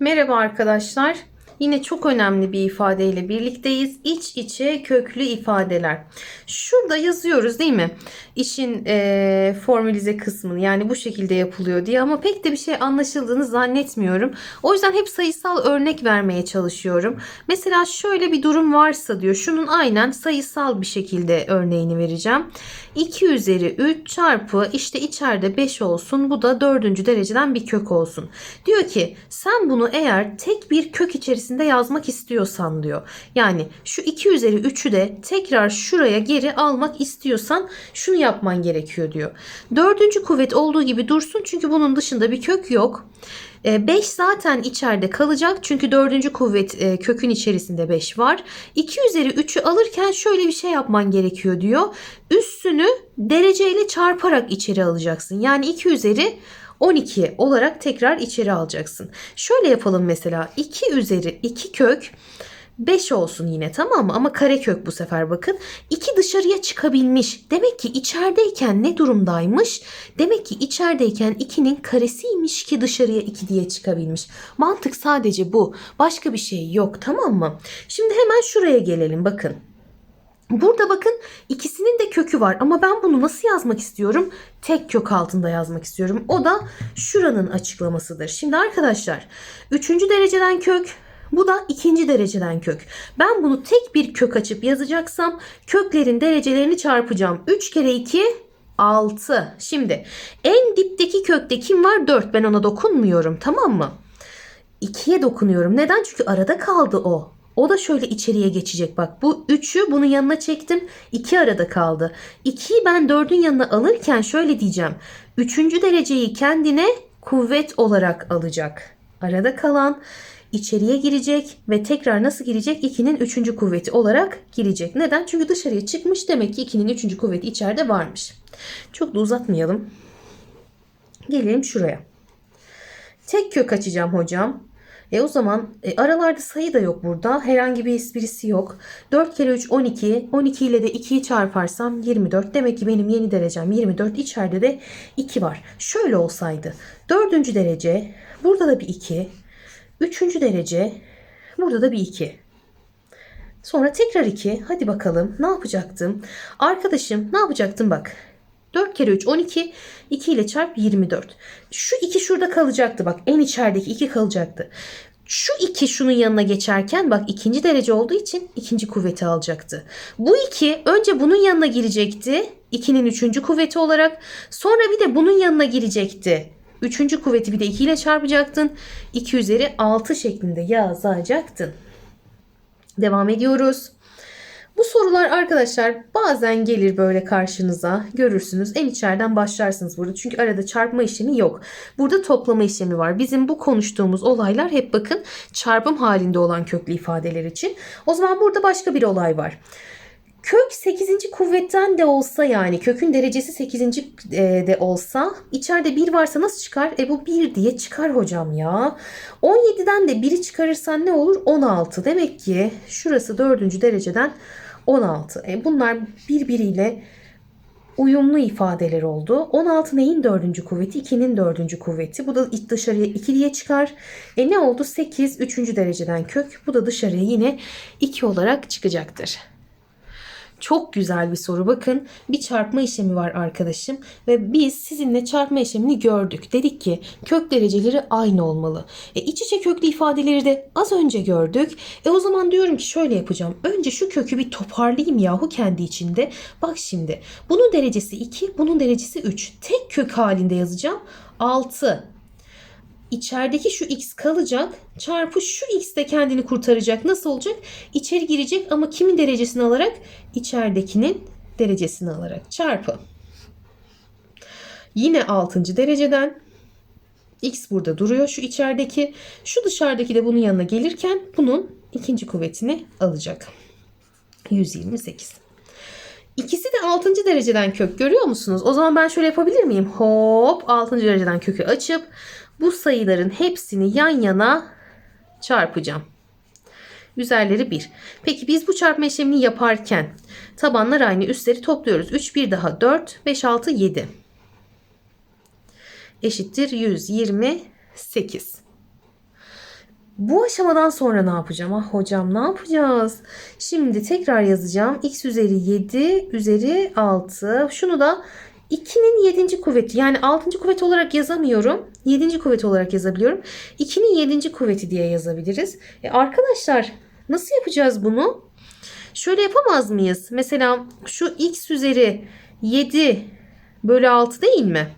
Merhaba arkadaşlar. Yine çok önemli bir ifadeyle birlikteyiz. İç içe köklü ifadeler. Şurada yazıyoruz değil mi? İşin eee, formülize kısmını yani bu şekilde yapılıyor diye ama pek de bir şey anlaşıldığını zannetmiyorum. O yüzden hep sayısal örnek vermeye çalışıyorum. Mesela şöyle bir durum varsa diyor. Şunun aynen sayısal bir şekilde örneğini vereceğim. 2 üzeri 3 çarpı işte içeride 5 olsun. Bu da dördüncü dereceden bir kök olsun. Diyor ki sen bunu eğer tek bir kök içerisinde yazmak istiyorsan diyor. Yani şu 2 üzeri 3'ü de tekrar şuraya geri almak istiyorsan şunu yapman gerekiyor diyor. Dördüncü kuvvet olduğu gibi dursun çünkü bunun dışında bir kök yok. 5 zaten içeride kalacak çünkü dördüncü kuvvet e, kökün içerisinde 5 var. 2 üzeri 3'ü alırken şöyle bir şey yapman gerekiyor diyor. Üstünü dereceyle çarparak içeri alacaksın. Yani 2 üzeri 12 olarak tekrar içeri alacaksın. Şöyle yapalım mesela 2 üzeri 2 kök 5 olsun yine tamam mı? Ama karekök bu sefer bakın. 2 dışarıya çıkabilmiş. Demek ki içerideyken ne durumdaymış? Demek ki içerideyken 2'nin karesiymiş ki dışarıya 2 diye çıkabilmiş. Mantık sadece bu. Başka bir şey yok tamam mı? Şimdi hemen şuraya gelelim bakın. Burada bakın ikisinin de kökü var ama ben bunu nasıl yazmak istiyorum? Tek kök altında yazmak istiyorum. O da şuranın açıklamasıdır. Şimdi arkadaşlar 3. dereceden kök bu da ikinci dereceden kök. Ben bunu tek bir kök açıp yazacaksam köklerin derecelerini çarpacağım. 3 kere 2 6. Şimdi en dipteki kökte kim var? 4. Ben ona dokunmuyorum tamam mı? 2'ye dokunuyorum. Neden? Çünkü arada kaldı o. O da şöyle içeriye geçecek. Bak bu 3'ü bunun yanına çektim. 2 arada kaldı. 2'yi ben 4'ün yanına alırken şöyle diyeceğim. 3. dereceyi kendine kuvvet olarak alacak. Arada kalan içeriye girecek ve tekrar nasıl girecek? 2'nin 3. kuvveti olarak girecek. Neden? Çünkü dışarıya çıkmış. Demek ki 2'nin 3. kuvveti içeride varmış. Çok da uzatmayalım. Gelelim şuraya. Tek kök açacağım hocam. E o zaman e, aralarda sayı da yok burada. Herhangi bir esprisi yok. 4 kere 3 12. 12 ile de 2'yi çarparsam 24. Demek ki benim yeni derecem 24. İçeride de 2 var. Şöyle olsaydı. 4. derece. Burada da bir 2. 3. derece. Burada da bir 2. Sonra tekrar 2. Hadi bakalım ne yapacaktım? Arkadaşım ne yapacaktım bak. 4 kere 3 12. 2 ile çarp 24. Şu 2 şurada kalacaktı bak. En içerideki 2 kalacaktı. Şu 2 şunun yanına geçerken bak ikinci derece olduğu için ikinci kuvveti alacaktı. Bu 2 önce bunun yanına girecekti. 2'nin üçüncü kuvveti olarak. Sonra bir de bunun yanına girecekti. Üçüncü kuvveti bir de 2 ile çarpacaktın. 2 üzeri 6 şeklinde yazacaktın. Devam ediyoruz. Bu sorular arkadaşlar bazen gelir böyle karşınıza. Görürsünüz. En içeriden başlarsınız burada. Çünkü arada çarpma işlemi yok. Burada toplama işlemi var. Bizim bu konuştuğumuz olaylar hep bakın çarpım halinde olan köklü ifadeler için. O zaman burada başka bir olay var. Kök 8. kuvvetten de olsa yani kökün derecesi 8. de olsa içeride 1 varsa nasıl çıkar? E bu 1 diye çıkar hocam ya. 17'den de 1'i çıkarırsan ne olur? 16. Demek ki şurası 4. dereceden 16. E bunlar birbiriyle uyumlu ifadeler oldu. 16 neyin dördüncü kuvveti? 2'nin dördüncü kuvveti. Bu da dışarıya 2 diye çıkar. E ne oldu? 8 3. dereceden kök. Bu da dışarıya yine 2 olarak çıkacaktır. Çok güzel bir soru. Bakın bir çarpma işlemi var arkadaşım ve biz sizinle çarpma işlemini gördük. Dedik ki kök dereceleri aynı olmalı. E, iç içe köklü ifadeleri de az önce gördük. E o zaman diyorum ki şöyle yapacağım. Önce şu kökü bir toparlayayım yahu kendi içinde. Bak şimdi bunun derecesi 2, bunun derecesi 3. Tek kök halinde yazacağım. 6 içerideki şu x kalacak. Çarpı şu x de kendini kurtaracak. Nasıl olacak? İçeri girecek ama kimin derecesini alarak? İçeridekinin derecesini alarak. Çarpı. Yine 6. dereceden x burada duruyor şu içerideki. Şu dışarıdaki de bunun yanına gelirken bunun ikinci kuvvetini alacak. 128. İkisi de 6. dereceden kök görüyor musunuz? O zaman ben şöyle yapabilir miyim? Hop 6. dereceden kökü açıp bu sayıların hepsini yan yana çarpacağım. Üzerleri 1. Peki biz bu çarpma işlemini yaparken tabanlar aynı üstleri topluyoruz. 3 bir daha 4 5 6 7 eşittir 128. Bu aşamadan sonra ne yapacağım? Ah hocam ne yapacağız? Şimdi tekrar yazacağım. x üzeri 7 üzeri 6. Şunu da 2'nin 7. kuvveti yani 6. kuvvet olarak yazamıyorum. 7. kuvvet olarak yazabiliyorum. 2'nin 7. kuvveti diye yazabiliriz. E arkadaşlar nasıl yapacağız bunu? Şöyle yapamaz mıyız? Mesela şu x üzeri 7 bölü 6 değil mi?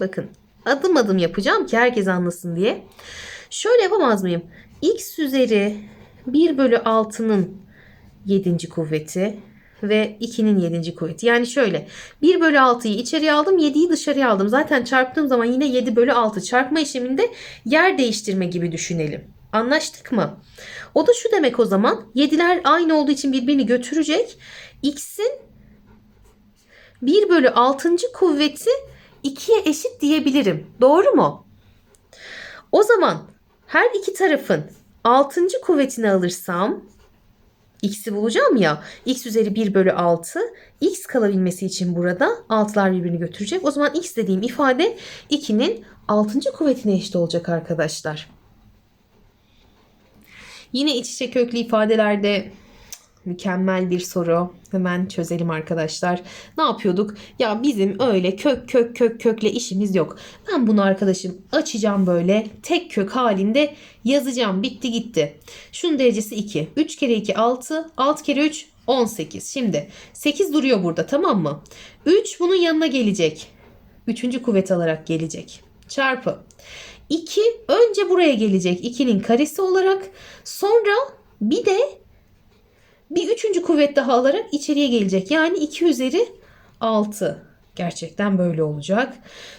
Bakın adım adım yapacağım ki herkes anlasın diye. Şöyle yapamaz mıyım? x üzeri 1 bölü 6'nın 7. kuvveti ve 2'nin 7. kuvveti. Yani şöyle 1 bölü 6'yı içeriye aldım 7'yi dışarıya aldım. Zaten çarptığım zaman yine 7 bölü 6 çarpma işleminde yer değiştirme gibi düşünelim. Anlaştık mı? O da şu demek o zaman 7'ler aynı olduğu için birbirini götürecek. X'in 1 bölü 6. kuvveti 2'ye eşit diyebilirim. Doğru mu? O zaman her iki tarafın 6. kuvvetini alırsam x'i bulacağım ya. x üzeri 1 bölü 6. x kalabilmesi için burada 6'lar birbirini götürecek. O zaman x dediğim ifade 2'nin 6. kuvvetine eşit olacak arkadaşlar. Yine iç içe köklü ifadelerde mükemmel bir soru. Hemen çözelim arkadaşlar. Ne yapıyorduk? Ya bizim öyle kök kök kök kökle işimiz yok. Ben bunu arkadaşım açacağım böyle tek kök halinde yazacağım. Bitti gitti. Şunun derecesi 2. 3 kere 2 6. 6 kere 3 18. Şimdi 8 duruyor burada tamam mı? 3 bunun yanına gelecek. Üçüncü kuvvet alarak gelecek. Çarpı. 2 önce buraya gelecek. 2'nin karesi olarak. Sonra bir de bir üçüncü kuvvet daha alarak içeriye gelecek. Yani 2 üzeri 6. Gerçekten böyle olacak.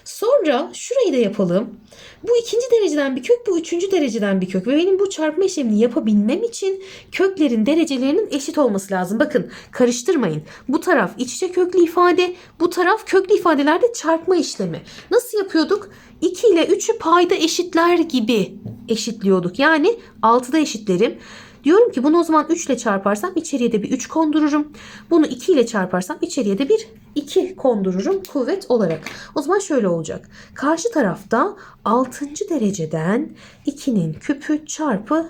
Sonra şurayı da yapalım. Bu ikinci dereceden bir kök, bu üçüncü dereceden bir kök. Ve benim bu çarpma işlemini yapabilmem için köklerin derecelerinin eşit olması lazım. Bakın karıştırmayın. Bu taraf iç içe köklü ifade, bu taraf köklü ifadelerde çarpma işlemi. Nasıl yapıyorduk? 2 ile 3'ü payda eşitler gibi eşitliyorduk. Yani 6'da eşitlerim. Diyorum ki bunu o zaman 3 ile çarparsam içeriye de bir 3 kondururum. Bunu 2 ile çarparsam içeriye de bir 2 kondururum kuvvet olarak. O zaman şöyle olacak. Karşı tarafta 6. dereceden 2'nin küpü çarpı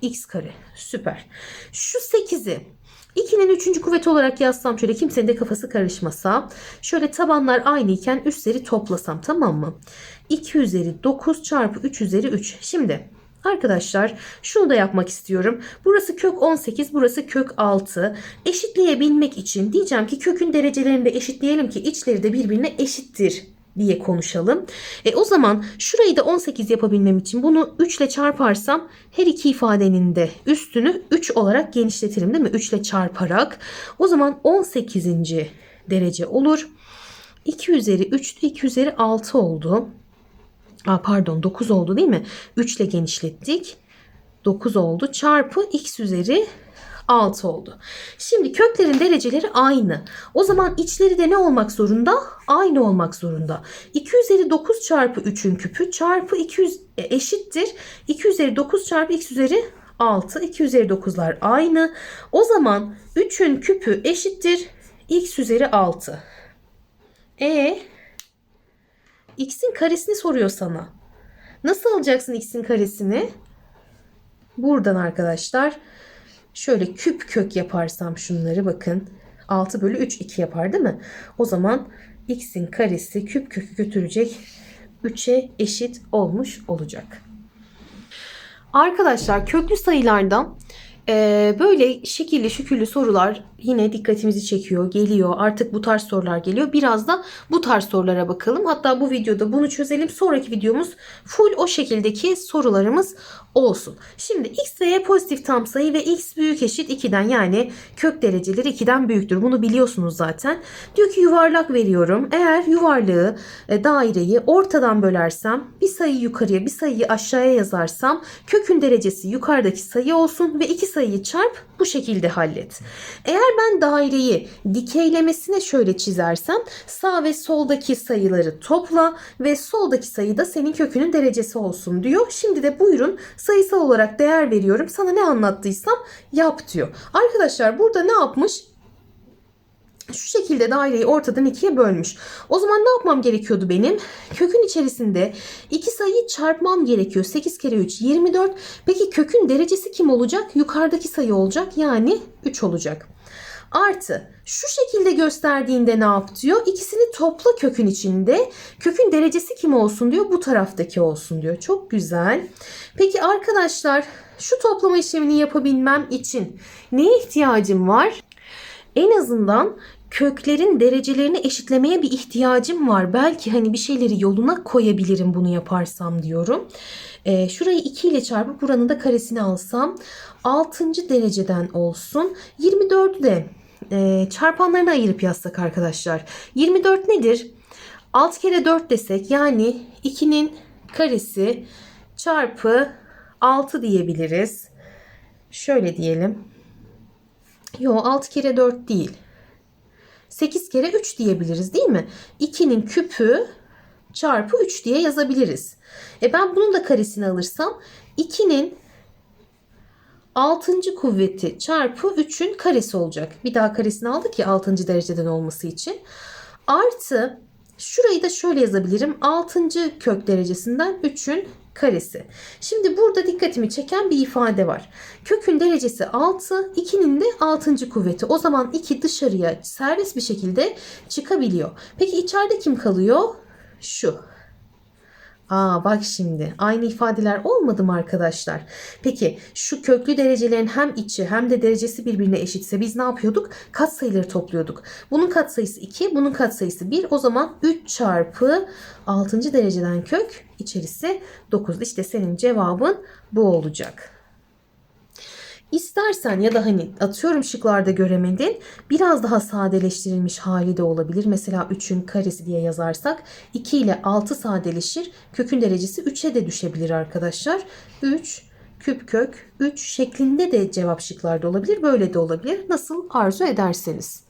x kare. Süper. Şu 8'i 2'nin 3. kuvveti olarak yazsam şöyle kimsenin de kafası karışmasa. Şöyle tabanlar aynı iken üstleri toplasam tamam mı? 2 üzeri 9 çarpı 3 üzeri 3. Şimdi Arkadaşlar şunu da yapmak istiyorum. Burası kök 18, burası kök 6. Eşitleyebilmek için diyeceğim ki kökün derecelerini de eşitleyelim ki içleri de birbirine eşittir diye konuşalım. E o zaman şurayı da 18 yapabilmem için bunu 3 ile çarparsam her iki ifadenin de üstünü 3 olarak genişletirim değil mi? 3 ile çarparak. O zaman 18. derece olur. 2 üzeri 3 2 üzeri 6 oldu. Aa, pardon 9 oldu değil mi? 3 ile genişlettik. 9 oldu. Çarpı x üzeri 6 oldu. Şimdi köklerin dereceleri aynı. O zaman içleri de ne olmak zorunda? Aynı olmak zorunda. 2 üzeri 9 çarpı 3'ün küpü çarpı 200 e, eşittir. 2 üzeri 9 çarpı x üzeri 6. 2 üzeri 9'lar aynı. O zaman 3'ün küpü eşittir. x üzeri 6. E x'in karesini soruyor sana. Nasıl alacaksın x'in karesini? Buradan arkadaşlar şöyle küp kök yaparsam şunları bakın. 6 bölü 3 2 yapar değil mi? O zaman x'in karesi küp kökü götürecek 3'e eşit olmuş olacak. Arkadaşlar köklü sayılardan ee, böyle şekilli şükürlü sorular yine dikkatimizi çekiyor, geliyor. Artık bu tarz sorular geliyor. Biraz da bu tarz sorulara bakalım. Hatta bu videoda bunu çözelim. Sonraki videomuz full o şekildeki sorularımız olsun. Şimdi x ve y pozitif tam sayı ve x büyük eşit 2'den yani kök dereceleri 2'den büyüktür. Bunu biliyorsunuz zaten. Diyor ki yuvarlak veriyorum. Eğer yuvarlığı e, daireyi ortadan bölersem bir sayı yukarıya bir sayıyı aşağıya yazarsam kökün derecesi yukarıdaki sayı olsun ve iki sayıyı çarp bu şekilde hallet. Eğer ben daireyi dikeylemesine şöyle çizersem sağ ve soldaki sayıları topla ve soldaki sayı da senin kökünün derecesi olsun diyor. Şimdi de buyurun sayısal olarak değer veriyorum. Sana ne anlattıysam yap diyor. Arkadaşlar burada ne yapmış? Şu şekilde daireyi ortadan ikiye bölmüş. O zaman ne yapmam gerekiyordu benim? Kökün içerisinde iki sayıyı çarpmam gerekiyor. 8 kere 3 24. Peki kökün derecesi kim olacak? Yukarıdaki sayı olacak. Yani 3 olacak. Artı şu şekilde gösterdiğinde ne yap diyor? İkisini topla kökün içinde. Kökün derecesi kim olsun diyor? Bu taraftaki olsun diyor. Çok güzel. Peki arkadaşlar şu toplama işlemini yapabilmem için neye ihtiyacım var? En azından köklerin derecelerini eşitlemeye bir ihtiyacım var. Belki hani bir şeyleri yoluna koyabilirim bunu yaparsam diyorum. Ee, şurayı 2 ile çarpıp buranın da karesini alsam 6. dereceden olsun. 24'ü de e, çarpanlarına ayırıp yazsak arkadaşlar. 24 nedir? 6 kere 4 desek yani 2'nin karesi çarpı 6 diyebiliriz. Şöyle diyelim. Yo 6 kere 4 değil. 8 kere 3 diyebiliriz değil mi? 2'nin küpü çarpı 3 diye yazabiliriz. E ben bunun da karesini alırsam 2'nin 6. kuvveti çarpı 3'ün karesi olacak. Bir daha karesini aldık ya 6. dereceden olması için. Artı şurayı da şöyle yazabilirim. 6. kök derecesinden 3'ün karesi. Şimdi burada dikkatimi çeken bir ifade var. Kökün derecesi 6, 2'nin de 6. kuvveti. O zaman 2 dışarıya serbest bir şekilde çıkabiliyor. Peki içeride kim kalıyor? Şu. Aa bak şimdi aynı ifadeler olmadı mı arkadaşlar? Peki şu köklü derecelerin hem içi hem de derecesi birbirine eşitse biz ne yapıyorduk? Katsayıları topluyorduk. Bunun katsayısı 2, bunun katsayısı 1. O zaman 3 çarpı 6. dereceden kök içerisi 9. İşte senin cevabın bu olacak. İstersen ya da hani atıyorum şıklarda göremedin biraz daha sadeleştirilmiş hali de olabilir. Mesela 3'ün karesi diye yazarsak 2 ile 6 sadeleşir. Kökün derecesi 3'e de düşebilir arkadaşlar. 3 küp kök 3 şeklinde de cevap şıklarda olabilir. Böyle de olabilir. Nasıl arzu ederseniz.